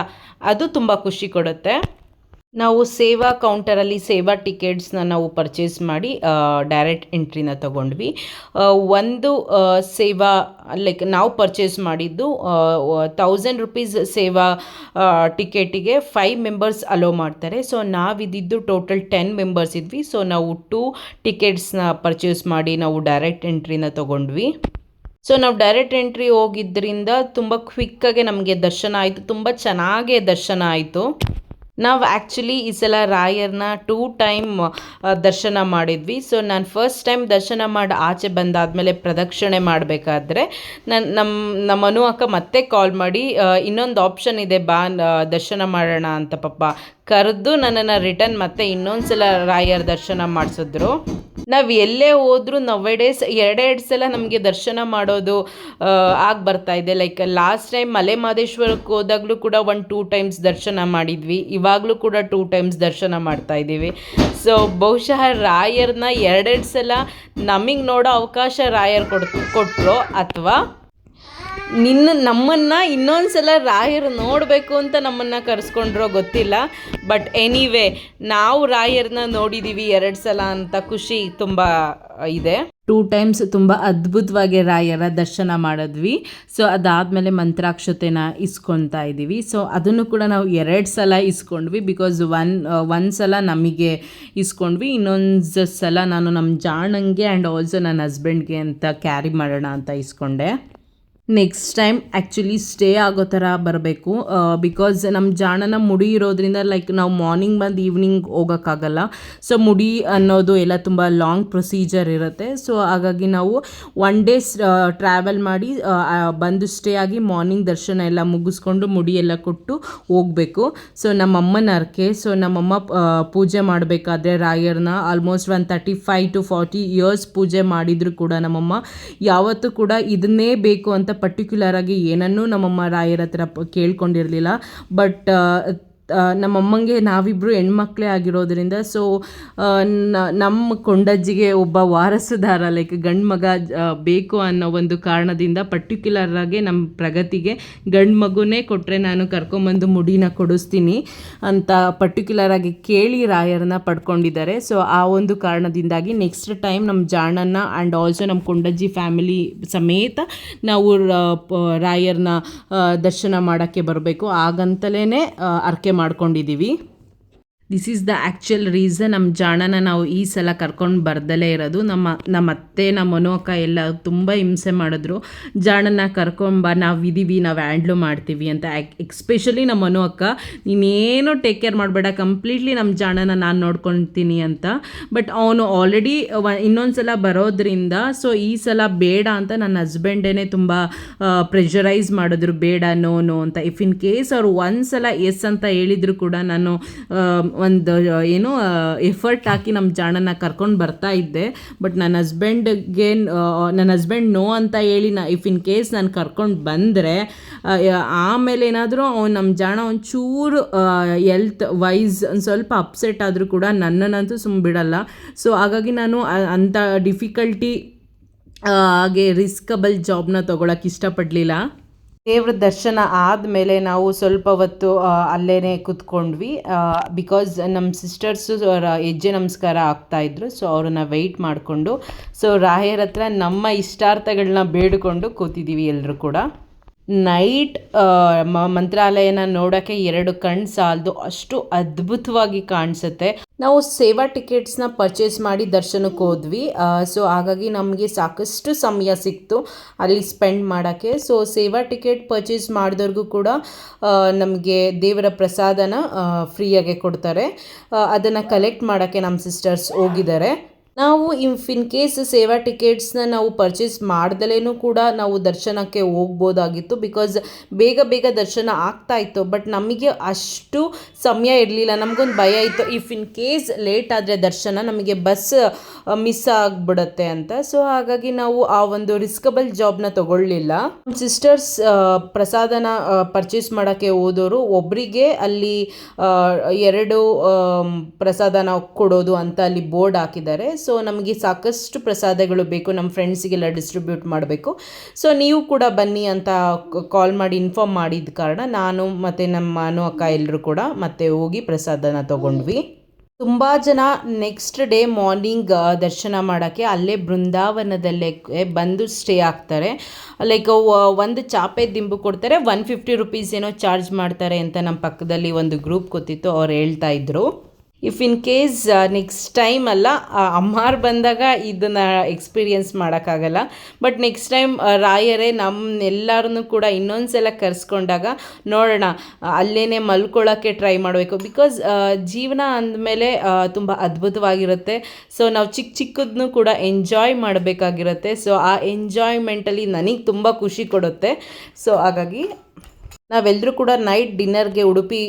ಅದು ತುಂಬ ಖುಷಿ ಕೊಡುತ್ತೆ. ನಾವು ಸೇವಾ ಕೌಂಟರಲ್ಲಿ ಸೇವಾ ಟಿಕೆಟ್ಸ್ನ ನಾವು ಪರ್ಚೇಸ್ ಮಾಡಿ ಡೈರೆಕ್ಟ್ ಎಂಟ್ರಿನ ತಗೊಂಡ್ವಿ. ಒಂದು ಸೇವಾ ಲೈಕ್ ನಾವು ಪರ್ಚೇಸ್ ಮಾಡಿದ್ದು ತೌಸಂಡ್ ರುಪೀಸ್ ಸೇವಾ ಟಿಕೆಟಿಗೆ ಫೈವ್ ಮೆಂಬರ್ಸ್ ಅಲೋ ಮಾಡ್ತಾರೆ. ಸೊ ನಾವಿದ್ದಿದ್ದು ಟೋಟಲ್ ಟೆನ್ ಮೆಂಬರ್ಸ್ ಇದ್ವಿ. ಸೊ ನಾವು ಟೂ ಟಿಕೆಟ್ಸ್ನ ಪರ್ಚೇಸ್ ಮಾಡಿ ನಾವು ಡೈರೆಕ್ಟ್ ಎಂಟ್ರಿನ ತಗೊಂಡ್ವಿ. ಸೊ ನಾವು ಡೈರೆಕ್ಟ್ ಎಂಟ್ರಿ ಹೋಗಿದ್ದರಿಂದ ತುಂಬ ಕ್ವಿಕ್ಕಾಗೆ ನಮಗೆ ದರ್ಶನ ಆಯಿತು ತುಂಬ ಚೆನ್ನಾಗೇ ದರ್ಶನ ಆಯಿತು. ನಾವು ಆ್ಯಕ್ಚುಲಿ ಈ ಸಲ ರಾಯರ್ನ ಟೂ ಟೈಮ್ ದರ್ಶನ ಮಾಡಿದ್ವಿ. ಸೊ ನಾನು ಫಸ್ಟ್ ಟೈಮ್ ದರ್ಶನ ಮಾಡಿ ಆಚೆ ಬಂದಾದಮೇಲೆ ಪ್ರದಕ್ಷಿಣೆ ಮಾಡಬೇಕಾದ್ರೆ ನನ್ನ ನಮ್ಮ ನಮ್ಮ ಅನು ಅಕ್ಕ ಮತ್ತೆ ಕಾಲ್ ಮಾಡಿ ಇನ್ನೊಂದು ಆಪ್ಷನ್ ಇದೆ, ಬಾ ದರ್ಶನ ಮಾಡೋಣ ಅಂತ ಪಾಪ ಕರೆದು ನನ್ನನ್ನು ರಿಟರ್ನ್ ಮತ್ತೆ ಇನ್ನೊಂದು ಸಲ ರಾಯರ್ ದರ್ಶನ ಮಾಡಿಸಿದ್ರು. ನಾವು ಎಲ್ಲೇ ಹೋದರೂ ನವೆ ಡೇಸ್ ಎರಡೆರಡು ಸಲ ನಮಗೆ ದರ್ಶನ ಮಾಡೋದು ಆಗಿ ಬರ್ತಾ ಇದೆ. ಲೈಕ್ ಲಾಸ್ಟ್ ಟೈಮ್ ಮಲೆ ಮಹದೇಶ್ವರಕ್ಕೆ ಹೋದಾಗಲೂ ಕೂಡ ಒಂದು ಟೂ ಟೈಮ್ಸ್ ದರ್ಶನ ಮಾಡಿದ್ವಿ. ಇವಾಗಲೂ ಕೂಡ ಟೂ ಟೈಮ್ಸ್ ದರ್ಶನ ಮಾಡ್ತಾ ಇದ್ದೀವಿ. ಸೊ ಬಹುಶಃ ರಾಯರ್ನ ಎರಡೆರಡು ಸಲ ನಮಗೆ ನೋಡೋ ಅವಕಾಶ ರಾಯರ್ ಕೊಡ್ ಕೊಟ್ಟರು ಅಥವಾ ನಿನ್ನ ನಮ್ಮನ್ನು ಇನ್ನೊಂದ್ಸಲ ರಾಯರು ನೋಡಬೇಕು ಅಂತ ನಮ್ಮನ್ನು ಕರೆಸ್ಕೊಂಡ್ರೋ ಗೊತ್ತಿಲ್ಲ. ಬಟ್ ಎನಿವೇ ನಾವು ರಾಯರನ್ನ ನೋಡಿದ್ದೀವಿ ಎರಡು ಸಲ ಅಂತ ಖುಷಿ ತುಂಬ ಇದೆ. ಟೂ ಟೈಮ್ಸ್ ತುಂಬ ಅದ್ಭುತವಾಗಿ ರಾಯರ ದರ್ಶನ ಮಾಡಿದ್ವಿ. ಸೊ ಅದಾದಮೇಲೆ ಮಂತ್ರಾಕ್ಷತೆನ ಇಸ್ಕೊತಾ ಇದ್ದೀವಿ ಸೊ ಅದನ್ನು ಕೂಡ ನಾವು ಎರಡು ಸಲ ಇಸ್ಕೊಂಡ್ವಿ ಬಿಕಾಸ್ ಒನ್ ಒಂದು ಸಲ ನಮಗೆ ಇಸ್ಕೊಂಡ್ವಿ. ಇನ್ನೊಂದು ಸಲ ನಾನು ನಮ್ಮ ಜಾಣಂಗೆ ಆ್ಯಂಡ್ ಆಲ್ಸೋ ನನ್ನ ಹಸ್ಬೆಂಡ್ಗೆ ಅಂತ ಕ್ಯಾರಿ ಮಾಡೋಣ ಅಂತ ಇಸ್ಕೊಂಡೆ. ನೆಕ್ಸ್ಟ್ ಟೈಮ್ ಆ್ಯಕ್ಚುಲಿ ಸ್ಟೇ ಆಗೋ ಥರ ಬರಬೇಕು. ಬಿಕಾಸ್ ನಮ್ಮ ಜಾಣನ ಮುಡಿ ಇರೋದ್ರಿಂದ ಲೈಕ್ ನಾವು ಮಾರ್ನಿಂಗ್ ಬಂದು ಈವ್ನಿಂಗ್ ಹೋಗೋಕ್ಕಾಗಲ್ಲ. ಸೊ ಮುಡಿ ಅನ್ನೋದು ಎಲ್ಲ ತುಂಬ ಲಾಂಗ್ ಪ್ರೊಸೀಜರ್ ಇರುತ್ತೆ. ಸೊ ಹಾಗಾಗಿ ನಾವು ಒನ್ ಡೇ ಟ್ರಾವೆಲ್ ಮಾಡಿ ಬಂದು ಸ್ಟೇ ಆಗಿ ಮಾರ್ನಿಂಗ್ ದರ್ಶನ ಎಲ್ಲ ಮುಗಿಸ್ಕೊಂಡು ಮುಡಿ ಎಲ್ಲ ಕೊಟ್ಟು ಹೋಗಬೇಕು. ಸೊ ನಮ್ಮಮ್ಮನ ಅರ್ಕೆ ಸೊ ನಮ್ಮಮ್ಮ ಪೂಜೆ ಮಾಡಬೇಕಾದ್ರೆ ರಾಯರ್ನ almost one thirty five to forty years ಪೂಜೆ ಮಾಡಿದರೂ ಕೂಡ ನಮ್ಮಮ್ಮ. ಯಾವತ್ತೂ ಕೂಡ ಇದನ್ನೇ ಬೇಕು ಅಂತ ಪರ್ಟಿಕ್ಯುಲರ್ ಆಗಿ ಏನನ್ನೂ ನಮ್ಮಮ್ಮ ರಾಯರ ಹತ್ರ ಕೇಳ್ಕೊಂಡಿರಲಿಲ್ಲ. ಬಟ್ ನಮ್ಮಮ್ಮಂಗೆ ನಾವಿಬ್ಬರು ಹೆಣ್ಮಕ್ಳೇ ಆಗಿರೋದ್ರಿಂದ ಸೊ ನಮ್ಮ ಕೊಂಡಜ್ಜಿಗೆ ಒಬ್ಬ ವಾರಸುದಾರ ಲೈಕ್ ಗಂಡು ಮಗ ಬೇಕು ಅನ್ನೋ ಒಂದು ಕಾರಣದಿಂದ ಪರ್ಟಿಕ್ಯುಲರ್ ಆಗಿ ನಮ್ಮ ಪ್ರಗತಿಗೆ ಗಂಡು ಮಗುನೇ ಕೊಟ್ಟರೆ ನಾನು ಕರ್ಕೊಂಬಂದು ಮುಡಿನ ಕೊಡಿಸ್ತೀನಿ ಅಂತ ಪರ್ಟಿಕ್ಯುಲರ್ ಆಗಿ ಕೇಳಿ ರಾಯರನ್ನ ಪಡ್ಕೊಂಡಿದ್ದಾರೆ. ಸೊ ಆ ಒಂದು ಕಾರಣದಿಂದಾಗಿ ನೆಕ್ಸ್ಟ್ ಟೈಮ್ ನಮ್ಮ ಜಾಣನ್ನ ಆ್ಯಂಡ್ ಆಲ್ಸೋ ನಮ್ಮ ಕೊಂಡಜ್ಜಿ ಫ್ಯಾಮಿಲಿ ಸಮೇತ ನಾವು ರಾಯರನ್ನ ರಾಯರ್ನ ದರ್ಶನ ಮಾಡೋಕ್ಕೆ ಬರಬೇಕು. ಹಾಗಂತಲೇ ಅರ್ಕೆ ಮಾಡ್ಕೊಂಡಿದ್ದೀವಿ. This is the actual reason ನಮ್ಮ ಜಾಣನ ನಾವು ಈ ಸಲ ಕರ್ಕೊಂಡು ಬರ್ದಲೇ ಇರೋದು. ನಮ್ಮ ನಮ್ಮ ಅತ್ತೆ, ನಮ್ಮ ಮನೋಕ ಎಲ್ಲ ತುಂಬ ಹಿಂಸೆ ಮಾಡಿದ್ರು. ಜಾಣನ ಕರ್ಕೊಂಬ ನಾವು ಇದೀವಿ, ನಾವು ಹ್ಯಾಂಡ್ಲು ಮಾಡ್ತೀವಿ ಅಂತ. ಎಕ್ಸ್ಪೆಷಲಿ ನಮ್ಮ ಮನು ಅಕ್ಕ. ನೀನೇನು ಟೇಕ್ ಕೇರ್ ಮಾಡಬೇಡ ಕಂಪ್ಲೀಟ್ಲಿ ನಮ್ಮ ಜಾಣನ ನಾನು ನೋಡ್ಕೊತೀನಿ ಅಂತ. ಬಟ್ ಅವನು ಆಲ್ರೆಡಿ ಇನ್ನೊಂದು ಸಲ ಬರೋದ್ರಿಂದ ಸೊ ಈ ಸಲ ಬೇಡ ಅಂತ ನನ್ನ ಹಸ್ಬೆಂಡೇ ತುಂಬ ಪ್ರೆಷರೈಸ್ ಮಾಡಿದ್ರು. ಬೇಡ ನೋ ನೋ ಅಂತ. ಇಫ್ ಇನ್ ಕೇಸ್ ಅವ್ರು ಒಂದು ಸಲ ಎಸ್ ಅಂತ ಹೇಳಿದ್ರು ಕೂಡ ನಾನು ಒಂದು ಏನು ಎಫರ್ಟ್ ಹಾಕಿ ನಮ್ಮ ಜಾಣನ ಕರ್ಕೊಂಡು ಬರ್ತಾ ಇದ್ದೆ. ಬಟ್ ನನ್ನ ಹಸ್ಬೆಂಡ್ಗೆ ನನ್ನ ಹಸ್ಬೆಂಡ್ ನೋ ಅಂತ ಹೇಳಿ ನಾ ಇಫ್ ಇನ್ ಕೇಸ್ ನಾನು ಕರ್ಕೊಂಡು ಬಂದರೆ ಆಮೇಲೆ ಏನಾದರೂ ಅವ್ನು ನಮ್ಮ ಜಾಣ ಒಂಚೂರು ಎಲ್ತ್ ವೈಸ್ ಒಂದು ಸ್ವಲ್ಪ ಅಪ್ಸೆಟ್ ಆದರೂ ಕೂಡ ನನ್ನನ್ನಂತೂ ಸುಮ್ಮ ಬಿಡಲ್ಲ. ಸೊ ಹಾಗಾಗಿ ನಾನು ಅಂಥ ಡಿಫಿಕಲ್ಟಿ ಹಾಗೆ ರಿಸ್ಕಬಲ್ ಜಾಬ್ನ ತೊಗೊಳಕ್ಕೆ ಇಷ್ಟಪಡಲಿಲ್ಲ. ದೇವ್ರ ದರ್ಶನ ಆದಮೇಲೆ ನಾವು ಸ್ವಲ್ಪ ಹೊತ್ತು ಅಲ್ಲೇ ಕೂತ್ಕೊಂಡ್ವಿ. ಬಿಕಾಸ್ ನಮ್ಮ ಸಿಸ್ಟರ್ಸು ಹೆಜ್ಜೆ ನಮಸ್ಕಾರ ಆಗ್ತಾಯಿದ್ರು ಸೊ ಅವ್ರನ್ನ ವೆಯ್ಟ್ ಮಾಡಿಕೊಂಡು ಸೊ ರಾಯರ ಹತ್ರ ನಮ್ಮ ಇಷ್ಟಾರ್ಥಗಳನ್ನ ಬೇಡಿಕೊಂಡು ಕೂತಿದ್ದೀವಿ ಎಲ್ಲರೂ ಕೂಡ. ನೈಟ್ ಮಂತ್ರಾಲಯನ ನೋಡೋಕ್ಕೆ ಎರಡು ಕಣ್ಣು ಸಾಲದು. ಅಷ್ಟು ಅದ್ಭುತವಾಗಿ ಕಾಣಿಸುತ್ತೆ. ನಾವು ಸೇವಾ ಟಿಕೆಟ್ಸ್ನ ಪರ್ಚೇಸ್ ಮಾಡಿ ದರ್ಶನಕ್ಕೆ ಹೋದ್ವಿ. ಸೊ ಹಾಗಾಗಿ ನಮಗೆ ಸಾಕಷ್ಟು ಸಮಯ ಸಿಕ್ತು ಅಲ್ಲಿ ಸ್ಪೆಂಡ್ ಮಾಡೋಕ್ಕೆ. ಸೊ ಸೇವಾ ಟಿಕೆಟ್ ಪರ್ಚೇಸ್ ಮಾಡಿದವ್ರಿಗೂ ಕೂಡ ನಮಗೆ ದೇವರ ಪ್ರಸಾದನ ಫ್ರೀಯಾಗೆ ಕೊಡ್ತಾರೆ. ಅದನ್ನು ಕಲೆಕ್ಟ್ ಮಾಡೋಕ್ಕೆ ನಮ್ಮ ಸಿಸ್ಟರ್ಸ್ ಹೋಗಿದ್ದಾರೆ. ನಾವು ಇಫ್ ಇನ್ ಕೇಸ್ ಸೇವಾ ಟಿಕೆಟ್ಸ್ನ ನಾವು ಪರ್ಚೇಸ್ ಮಾಡ್ದಲೇನೂ ಕೂಡ ನಾವು ದರ್ಶನಕ್ಕೆ ಹೋಗ್ಬೋದಾಗಿತ್ತು ಬಿಕಾಸ್ ಬೇಗ ಬೇಗ ದರ್ಶನ ಆಗ್ತಾ ಇತ್ತು. ಬಟ್ ನಮಗೆ ಅಷ್ಟು ಸಮಯ ಇರಲಿಲ್ಲ. ನಮಗೊಂದು ಭಯ ಇತ್ತು. ಇಫ್ ಇನ್ ಕೇಸ್ ಲೇಟ್ ಆದರೆ ದರ್ಶನ ನಮಗೆ ಬಸ್ ಮಿಸ್ ಆಗಿಬಿಡುತ್ತೆ ಅಂತ. ಸೊ ಹಾಗಾಗಿ ನಾವು ಆ ಒಂದು ರಿಸ್ಕಬಲ್ ಜಾಬ್ನ ತಗೊಳ್ಳಿಲ್ಲ. ಸಿಸ್ಟರ್ಸ್ ಪ್ರಸಾದನ ಪರ್ಚೇಸ್ ಮಾಡೋಕ್ಕೆ ಹೋದವರು ಒಬ್ಬರಿಗೆ ಅಲ್ಲಿ ಎರಡು ಪ್ರಸಾದನ ಕೊಡೋದು ಅಂತ ಅಲ್ಲಿ ಬೋರ್ಡ್ ಹಾಕಿದ್ದಾರೆ. ಸೊ ನಮಗೆ ಸಾಕಷ್ಟು ಪ್ರಸಾದಗಳು ಬೇಕು ನಮ್ಮ ಫ್ರೆಂಡ್ಸಿಗೆಲ್ಲ ಡಿಸ್ಟ್ರಿಬ್ಯೂಟ್ ಮಾಡಬೇಕು. ಸೊ ನೀವು ಕೂಡ ಬನ್ನಿ ಅಂತ ಕಾಲ್ ಮಾಡಿ ಇನ್ಫಾರ್ಮ್ ಮಾಡಿದ ಕಾರಣ ನಾನು ಮತ್ತು ನಮ್ಮ ಅನು ಅಕ್ಕ ಎಲ್ಲರೂ ಕೂಡ ಮತ್ತೆ ಹೋಗಿ ಪ್ರಸಾದನ ತಗೊಂಡ್ವಿ. ತುಂಬ ಜನ ನೆಕ್ಸ್ಟ್ ಡೇ ಮಾರ್ನಿಂಗ್ ದರ್ಶನ ಮಾಡೋಕ್ಕೆ ಅಲ್ಲೇ ಬೃಂದಾವನದಲ್ಲೇ ಬಂದು ಸ್ಟೇ ಆಗ್ತಾರೆ. ಲೈಕ್ ಒಂದು ಚಾಪೆ ದಿಂಬು ಕೊಡ್ತಾರೆ ಒನ್ ಫಿಫ್ಟಿ ರುಪೀಸ್ ಏನೋ ಚಾರ್ಜ್ ಮಾಡ್ತಾರೆ ಅಂತ ನಮ್ಮ ಪಕ್ಕದಲ್ಲಿ ಒಂದು ಗ್ರೂಪ್ ಕೂತಿತ್ತು ಅವ್ರು ಹೇಳ್ತಾ ಇದ್ರು. If in case next time ಅಲ್ಲ ಅಮ್ಮಾರು ಬಂದಾಗ ಇದನ್ನು ಎಕ್ಸ್ಪೀರಿಯನ್ಸ್ ಮಾಡೋಕ್ಕಾಗಲ್ಲ. ಬಟ್ ನೆಕ್ಸ್ಟ್ ಟೈಮ್ ರಾಯರೇ ನಮ್ಮನ್ನೆಲ್ಲರನ್ನೂ ಕೂಡ ಇನ್ನೊಂದು ಸಲ ಕರೆಸ್ಕೊಂಡಾಗ ನೋಡೋಣ ಅಲ್ಲೇ ಮಲ್ಕೊಳ್ಳೋಕ್ಕೆ ಟ್ರೈ ಮಾಡಬೇಕು. ಬಿಕಾಸ್ ಜೀವನ ಅಂದಮೇಲೆ ತುಂಬ ಅದ್ಭುತವಾಗಿರುತ್ತೆ. ಸೊ ನಾವು ಚಿಕ್ಕ ಚಿಕ್ಕದನ್ನು ಕೂಡ ಎಂಜಾಯ್ ಮಾಡಬೇಕಾಗಿರುತ್ತೆ. ಸೊ ಆ ಎಂಜಾಯ್ಮೆಂಟಲ್ಲಿ ನನಗೆ ತುಂಬ ಖುಷಿ ಕೊಡುತ್ತೆ. ಸೊ ಹಾಗಾಗಿ ನಾವೆಲ್ಲರೂ ಕೂಡ night ಡಿನ್ನರ್ಗೆ Udupi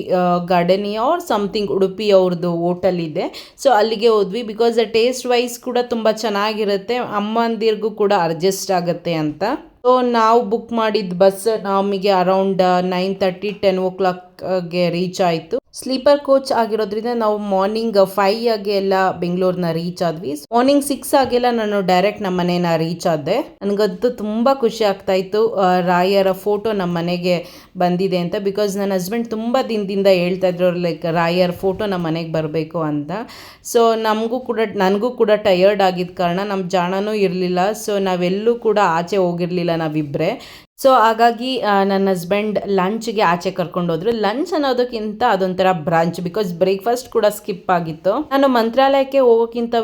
garden or something Udupi ಅವ್ರದ್ದು ಹೋಟೆಲ್ ಇದೆ. ಸೊ ಅಲ್ಲಿಗೆ ಹೋದ್ವಿ ಬಿಕಾಸ್ ಟೇಸ್ಟ್ ವೈಸ್ ಕೂಡ ತುಂಬ ಚೆನ್ನಾಗಿರುತ್ತೆ. ಅಮ್ಮಂದಿರಿಗೂ ಕೂಡ ಅಡ್ಜಸ್ಟ್ ಆಗುತ್ತೆ ಅಂತ. ಸೊ ನಾವು ಬುಕ್ ಮಾಡಿದ ಬಸ್ ನಮಗೆ ಅರೌಂಡ್ ನೈನ್ ತರ್ಟಿ ಟೆನ್ ಓ ಕ್ಲಾಕ್ಗೆ ರೀಚ್ ಆಯಿತು. ಸ್ಲೀಪರ್ ಕೋಚ್ ಆಗಿರೋದ್ರಿಂದ ನಾವು ಮಾರ್ನಿಂಗ್ ಫೈವ್ ಆಗಿ ಎಲ್ಲ ಬೆಂಗಳೂರನ್ನ ರೀಚ್ ಆದ್ವಿ. ಮಾರ್ನಿಂಗ್ ಸಿಕ್ಸ್ ಆಗೆಲ್ಲ ನಾನು ಡೈರೆಕ್ಟ್ ನಮ್ಮ ಮನೇನ ರೀಚ್ ಆದೆ. ನನಗಂತೂ ತುಂಬ ಖುಷಿ ಆಗ್ತಾ ಇತ್ತು. ರಾಯರ ಫೋಟೋ ನಮ್ಮ ಮನೆಗೆ ಬಂದಿದೆ ಅಂತ ಬಿಕಾಸ್ ನನ್ನ ಹಸ್ಬೆಂಡ್ ತುಂಬ ದಿನದಿಂದ ಹೇಳ್ತಾ ಇದ್ರು ಲೈಕ್ ರಾಯರ್ ಫೋಟೋ ನಮ್ಮ ಮನೆಗೆ ಬರಬೇಕು ಅಂತ. ಸೊ ನಮಗೂ ಕೂಡ, ನನಗೂ ಕೂಡ ಟಯರ್ಡ್ ಆಗಿದ್ದ ಕಾರಣ ನಮ್ಮ ಜಾಣನೂ ಇರಲಿಲ್ಲ. ಸೊ ನಾವೆಲ್ಲೂ ಕೂಡ ಆಚೆ ಹೋಗಿರಲಿಲ್ಲ ನಾವಿಬ್ಬರೇ ಸೊ ಹಾಗಾಗಿ ನನ್ನ ಹಸ್ಬೆಂಡ್ ಲಂಚ್ಗೆ ಆಚೆ ಕರ್ಕೊಂಡು ಹೋದ್ರು. ಲಂಚ್ ಅನ್ನೋದಕ್ಕಿಂತ ಅದೊಂಥರ ಬ್ರಾಂಚ್ ಬಿಕಾಸ್ ಬ್ರೇಕ್ಫಾಸ್ಟ್ ಕೂಡ ಸ್ಕಿಪ್ ಆಗಿತ್ತು. ನಾನು ಮಂತ್ರಾಲಯಕ್ಕೆ ಹೋಗೋಕ್ಕಿಂತ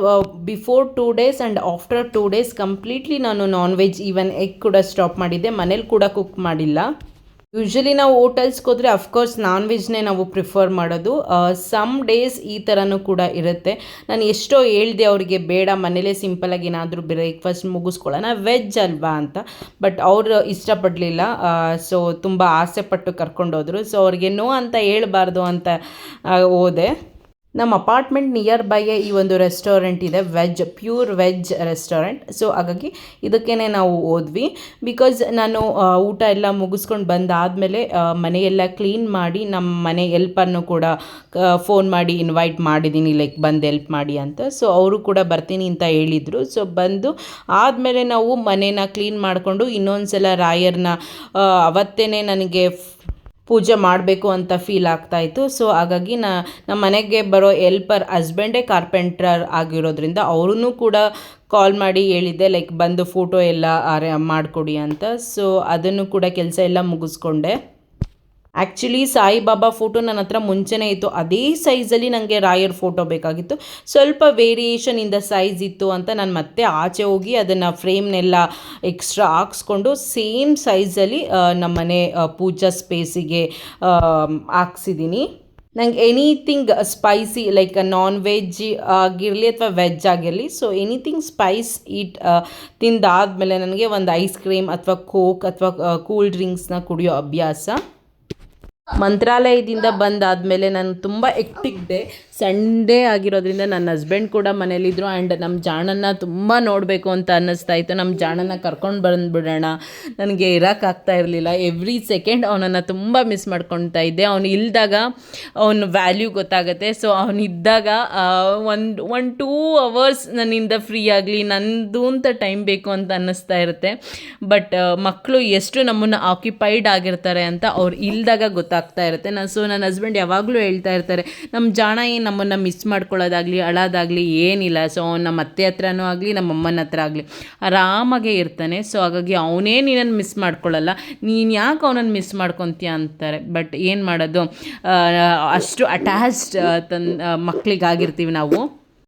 before two days and after two days completely ನಾನು ನಾನ್ ವೆಜ್ ಈವನ್ ಎಗ್ ಕೂಡ ಸ್ಟಾಪ್ ಮಾಡಿದ್ದೆ. ಮನೇಲಿ ಕೂಡ ಕುಕ್ ಮಾಡಿಲ್ಲ. ಯೂಶ್ವಲಿ ನಾವು ಹೋಟೆಲ್ಸ್ಗೆ ಹೋದರೆ ಅಫ್ಕೋರ್ಸ್ ನಾನ್ ವೆಜ್ನೇ ನಾವು ಪ್ರಿಫರ್ ಮಾಡೋದು. ಸಮ್ ಡೇಸ್ ಈ ಥರನೂ ಕೂಡ ಇರುತ್ತೆ. ನಾನು ಎಷ್ಟೋ ಹೇಳಿದೆ ಅವರಿಗೆ, ಬೇಡ, ಮನೇಲೇ ಸಿಂಪಲಾಗಿ ಏನಾದರೂ ಬ್ರೇಕ್ಫಾಸ್ಟ್ ಮುಗಿಸ್ಕೊಳ್ಳೋಣ ವೆಜ್ ಅಲ್ವಾ ಅಂತ. ಬಟ್ ಅವರು ಇಷ್ಟಪಡಲಿಲ್ಲ. ಸೊ ತುಂಬ ಆಸೆ ಪಟ್ಟು ಕರ್ಕೊಂಡೋದ್ರು. ಸೊ ಅವ್ರಿಗೆ ನೋ ಅಂತ ಹೇಳಬಾರ್ದು ಅಂತ ಹೋದೆ. ನಮ್ಮ ಅಪಾರ್ಟ್ಮೆಂಟ್ ನಿಯರ್ ಬೈಯೇ ಈ ಒಂದು ರೆಸ್ಟೋರೆಂಟ್ ಇದೆ veg pure veg restaurant so ಹಾಗಾಗಿ ಇದಕ್ಕೇ ನಾವು ಹೋದ್ವಿ. ಬಿಕಾಸ್ ನಾನು ಊಟ ಎಲ್ಲ ಮುಗಿಸ್ಕೊಂಡು ಬಂದಾದಮೇಲೆ ಮನೆಯೆಲ್ಲ ಕ್ಲೀನ್ ಮಾಡಿ ನಮ್ಮ ಮನೆ ಎಲ್ಪನ್ನು ಕೂಡ ಫೋನ್ ಮಾಡಿ ಇನ್ವೈಟ್ ಮಾಡಿದ್ದೀನಿ ಲೈಕ್ ಬಂದು ಎಲ್ಪ್ ಮಾಡಿ ಅಂತ. ಸೊ ಅವರು ಕೂಡ ಬರ್ತೀನಿ ಅಂತ ಹೇಳಿದರು. ಸೊ ಬಂದು ಆದಮೇಲೆ ನಾವು ಮನೇನ ಕ್ಲೀನ್ ಮಾಡಿಕೊಂಡು ಇನ್ನೊಂದು ಸಲ ರಾಯರ್ನ ಅವತ್ತೇ ನನಗೆ ಪೂಜೆ ಮಾಡಬೇಕು ಅಂತ ಫೀಲ್ ಆಗ್ತಾ ಇತ್ತು. ಸೊ ಹಾಗಾಗಿ ನಾ ನಮ್ಮ ಮನೆಗೆ ಬರೋ ಎಲ್ಪರ್ ಹಸ್ಬೆಂಡೇ ಕಾರ್ಪೆಂಟ್ರರ್ ಆಗಿರೋದ್ರಿಂದ ಅವರೂ ಕೂಡ ಕಾಲ್ ಮಾಡಿ ಹೇಳಿದ್ದೆ ಲೈಕ್ ಬಂದು ಫೋಟೋ ಎಲ್ಲ ಮಾಡಿಕೊಡಿ ಅಂತ. ಸೊ ಅದನ್ನು ಕೂಡ ಕೆಲಸ ಎಲ್ಲ ಮುಗಿಸ್ಕೊಂಡೆ. ಆ್ಯಕ್ಚುಲಿ ಸಾಯಿಬಾಬಾ ಫೋಟೋ ನನ್ನ ಹತ್ರ ಮುಂಚೆನೇ ಇತ್ತು. ಅದೇ ಸೈಜಲ್ಲಿ ನನಗೆ ರಾಯರ್ ಫೋಟೋ ಬೇಕಾಗಿತ್ತು. ಸ್ವಲ್ಪ ವೇರಿಯೇಷನ್ ಇಂದ ಸೈಜ್ ಇತ್ತು ಅಂತ ನಾನು ಮತ್ತೆ ಆಚೆ ಹೋಗಿ ಅದನ್ನು ಫ್ರೇಮ್ನೆಲ್ಲ ಎಕ್ಸ್ಟ್ರಾ ಹಾಕ್ಸ್ಕೊಂಡು ಸೇಮ್ ಸೈಜಲ್ಲಿ ನಮ್ಮ ಮನೆ ಪೂಜಾ ಸ್ಪೇಸಿಗೆ ಹಾಕ್ಸಿದ್ದೀನಿ ನಂಗೆ anything spicy like non veg ಆಗಿರಲಿ ಅಥವಾ ವೆಜ್ ಆಗಿರಲಿ ಸೊ ಎನಿಥಿಂಗ್ ಸ್ಪೈಸ್ ಇಟ್ ತಿಂದಾದಮೇಲೆ ನನಗೆ ಒಂದು ಐಸ್ ಕ್ರೀಮ್ ಅಥವಾ ಕೋಕ್ ಅಥವಾ ಕೂಲ್ ಡ್ರಿಂಕ್ಸ್ನ ಕುಡಿಯೋ ಅಭ್ಯಾಸ. ಮಂತ್ರಾಲಯದಿಂದ ಬಂದಾದಮೇಲೆ ನಾನು ತುಂಬ ಡೇ ಸಂಡೇ ಆಗಿರೋದ್ರಿಂದ ನನ್ನ ಹಸ್ಬೆಂಡ್ ಕೂಡ ಮನೇಲಿದ್ರು ಆ್ಯಂಡ್ ನಮ್ಮ ಜಾಣನ ತುಂಬ ನೋಡಬೇಕು ಅಂತ ಅನ್ನಿಸ್ತಾ ಇತ್ತು. ನಮ್ಮ ಜಾಣನ ಕರ್ಕೊಂಡು ಬಂದುಬಿಡೋಣ. ನನಗೆ ಇರೋಕ್ಕಾಗ್ತಾ ಇರಲಿಲ್ಲ. ಎವ್ರಿ ಸೆಕೆಂಡ್ ಅವನನ್ನು ತುಂಬ ಮಿಸ್ ಮಾಡ್ಕೊತಾ ಇದ್ದೆ. ಅವನು ಇಲ್ದಾಗ ಅವನ ವ್ಯಾಲ್ಯೂ ಗೊತ್ತಾಗುತ್ತೆ. ಸೊ ಅವನಿದ್ದಾಗ ಒಂದು ಒನ್ ಟೂ ಅವರ್ಸ್ ನನ್ನಿಂದ ಫ್ರೀ ಆಗಲಿ, ನಂದು ಅಂತ ಟೈಮ್ ಬೇಕು ಅಂತ ಅನ್ನಿಸ್ತಾ ಇರುತ್ತೆ. ಬಟ್ ಮಕ್ಕಳು ಎಷ್ಟು ನಮ್ಮನ್ನು ಆಕ್ಯುಪೈಡ್ ಆಗಿರ್ತಾರೆ ಅಂತ ಅವ್ರು ಇಲ್ದಾಗ ಗೊತ್ತಾಗ್ತಾ ಇರುತ್ತೆ. ನಾನು ಸೊ ನನ್ನ ಹಸ್ಬೆಂಡ್ ಯಾವಾಗಲೂ ಹೇಳ್ತಾ ಇರ್ತಾರೆ ನಮ್ಮ ಜಾಣ ಏನು ನಮ್ಮನ್ನು ಮಿಸ್ ಮಾಡ್ಕೊಳ್ಳೋದಾಗಲಿ, ಅಳೋದಾಗಲಿ ಏನಿಲ್ಲ. ಸೊ ಅವ್ನು ನಮ್ಮ ಅತ್ತೆ ಹತ್ರನೂ ಆಗಲಿ, ನಮ್ಮ ಅಮ್ಮನ ಹತ್ರ ಆಗಲಿ, ಆರಾಮಾಗೆ ಇರ್ತಾನೆ. ಸೊ ಹಾಗಾಗಿ ಅವನೇ ನೀನನ್ನು ಮಿಸ್ ಮಾಡ್ಕೊಳ್ಳಲ್ಲ. ನೀನು ಯಾಕೆ ಅವನನ್ನು ಮಿಸ್ ಮಾಡ್ಕೊತೀಯ ಅಂತಾರೆ. ಬಟ್ ಏನು ಮಾಡೋದು? ಅಷ್ಟು ಅಟ್ಯಾಚ್ಡ್ ತನ್ ಮಕ್ಕಳಿಗಾಗಿರ್ತೀವಿ ನಾವು.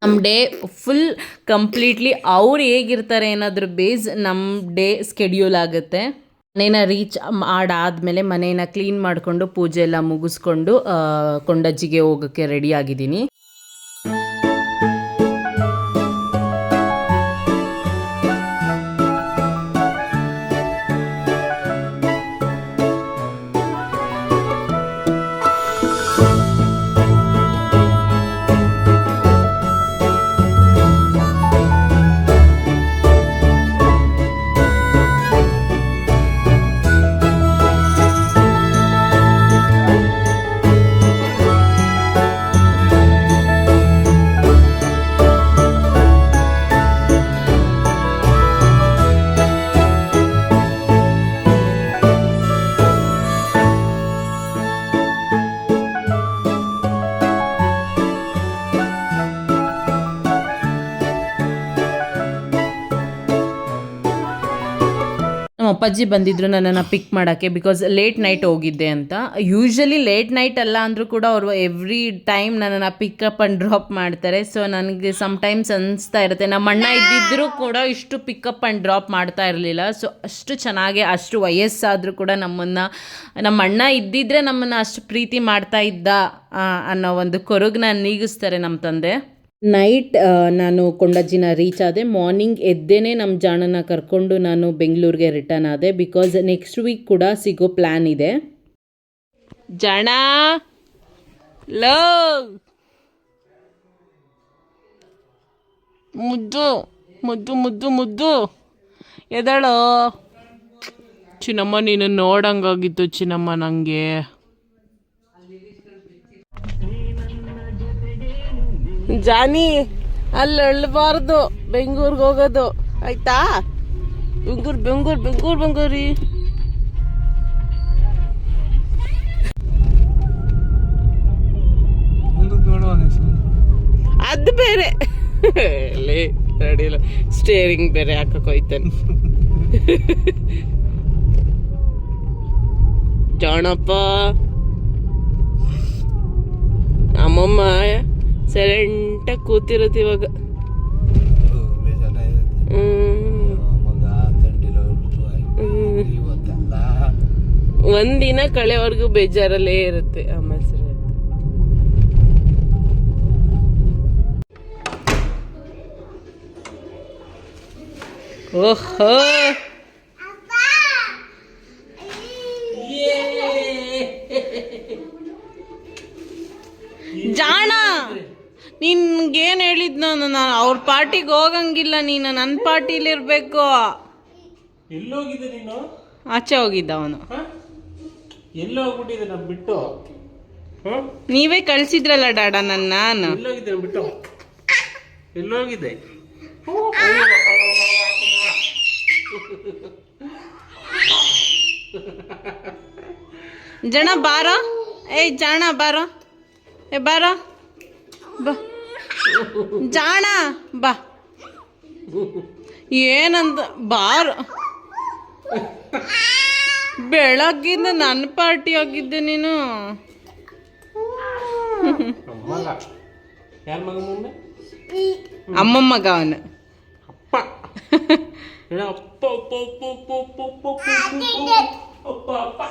ನಮ್ಮ ಡೇ ಫುಲ್ ಕಂಪ್ಲೀಟ್ಲಿ ಅವ್ರು ಹೇಗಿರ್ತಾರೆ ಏನಾದರೂ ಬೇಸ್ ನಮ್ಮ ಡೇ ಸ್ಕೆಡ್ಯೂಲ್ ಆಗುತ್ತೆ. ಮನೇನ ರೀಚ್ ಮಾಡಾದಮೇಲೆ ಮನೇನ ಕ್ಲೀನ್ ಮಾಡಿಕೊಂಡು ಪೂಜೆ ಎಲ್ಲ ಮುಗಿಸ್ಕೊಂಡು ಕೊಂಡಜ್ಜಿಗೆ ಹೋಗೋಕ್ಕೆ ರೆಡಿ ಆಗಿದ್ದೀನಿ. ಅಪ್ಪಾಜಿ ಬಂದಿದ್ರು ನನ್ನನ್ನು ಪಿಕ್ ಮಾಡೋಕ್ಕೆ ಬಿಕಾಸ್ ಲೇಟ್ ನೈಟ್ ಹೋಗಿದ್ದೆ ಅಂತ. ಯೂಶ್ವಲಿ ಲೇಟ್ ನೈಟ್ ಅಲ್ಲ ಅಂದರೂ ಕೂಡ ಅವರು ಎವ್ರಿ ಟೈಮ್ ನನ್ನನ್ನು ಪಿಕಪ್ ಆ್ಯಂಡ್ ಡ್ರಾಪ್ ಮಾಡ್ತಾರೆ. ಸೊ ನನಗೆ ಸಮ್ಟೈಮ್ಸ್ ಅನಿಸ್ತಾ ಇರುತ್ತೆ. ನಮ್ಮ ಅಣ್ಣ ಇದ್ದಿದ್ದರೂ ಕೂಡ ಇಷ್ಟು ಪಿಕಪ್ ಆ್ಯಂಡ್ ಡ್ರಾಪ್ ಮಾಡ್ತಾ ಇರಲಿಲ್ಲ. ಸೊ ಅಷ್ಟು ಚೆನ್ನಾಗಿ, ಅಷ್ಟು ವಯಸ್ಸಾದರೂ ಕೂಡ ನಮ್ಮನ್ನು, ನಮ್ಮ ಅಣ್ಣ ಇದ್ದಿದ್ರೆ ನಮ್ಮನ್ನು ಅಷ್ಟು ಪ್ರೀತಿ ಮಾಡ್ತಾ ಇದ್ದ ಅನ್ನೋ ಒಂದು ಕೊರಗನ್ನ ನೀಗಿಸ್ತಾರೆ ನಮ್ಮ ತಂದೆ. ನೈಟ್ ನಾನು ಕೊಂಡಜ್ಜಿನ ರೀಚ್ ಆದೆ. ಮಾರ್ನಿಂಗ್ ಎದ್ದೇನೆ ನಮ್ಮ ಜಾಣನ ಕರ್ಕೊಂಡು ನಾನು ಬೆಂಗಳೂರಿಗೆ ರಿಟರ್ನ್ ಆದೆ. ಬಿಕಾಸ್ ನೆಕ್ಸ್ಟ್ ವೀಕ್ ಕೂಡ ಸಿಗೋ ಪ್ಲ್ಯಾನ್ ಇದೆ. ಜಾಣ! ಲೋ! ಮುದ್ದು ಮುದ್ದು ಮುದ್ದು ಮುದ್ದು! ಎದಳೋ ಚಿನ್ನಮ್ಮ, ನೀನು ನೋಡಂಗಾಗಿತ್ತು ಚಿನ್ನಮ್ಮ ನನಗೆ ಜಾನಿ ಅಲ್ಲಿ ಅಳ್ಬಾರ್ದು ಬೆಂಗಳೂರಿಗೆ ಹೋಗೋದು. ಆಯ್ತಾ? ಬೆಂಗ್ಳೂರ್ ಬೆಂಗ್ಳೂರ್ ಬೆಂಗೂರ್ ಬೆಂಗೂರಿ. ಮುಂದಕ್ಕೆ ಅದು ಬೇರೆ. ನಡಿಲ್ಲ ಸ್ಟೇರಿಂಗ್ ಬೇರೆ ಹಾಕಕ್ ಹೋಯ್ತಾನೆ. ಜಾಣಪ್ಪ. ಅಮ್ಮಮ್ಮ. ಸೈಲೆಂಟಾಗಿ ಕೂತಿರುತ್ತೆ ಇವಾಗ. ಒಂದಿನ ಕಳೆವರೆಗೂ ಬೇಜಾರಲ್ಲೇ ಇರುತ್ತೆ ಆ ಮೈಸೂರು ಓಹೋ. ಜಾಣ. ನಿನ್ಗೇನ್ ಹೇಳಿದ್ ನಾನು ನಾನು? ಅವ್ರ ಪಾರ್ಟಿಗೆ ಹೋಗಂಗಿಲ್ಲ ನೀನು ನನ್ನ ಪಾರ್ಟಿಲಿರ್ಬೇಕು. ಎಲ್ಲೋಗಿದ್ದೆ ನೀನು? ಆಚೆ ಹೋಗಿದ್ದ ಅವನು. ಎಲ್ಲೋ ಹೋಗ್ಬಿಟ್ಟಿದೆ ನಾನು ಬಿಟ್ಟು. ನೀವೇ ಕಳ್ಸಿದ್ರಲ್ಲ ಡಾಡ ನನ್ನ ನಾನು. ಎಲ್ಲೋಗಿದ್ದೆ ಬಿಟ್ಟು. ಎಲ್ಲೋಗಿದ್ದೆ. ಜನ ಬಾರೋ? ಏಯ್ ಜಾಣ ಬಾರೋ. ಏ ಬಾರೋ. ಬಾ. ಜಾಣ ಬಾ ಏನಂದ ಬಾರ್ ಬೆಳಗ್ಗಿಂದ ನನ್ನ ಪಾರ್ಟಿ ಆಗಿದ್ದೆ ನೀನು ಅಮ್ಮ ಮಗ ಅವನು ಅಪ್ಪ ಅಪ್ಪ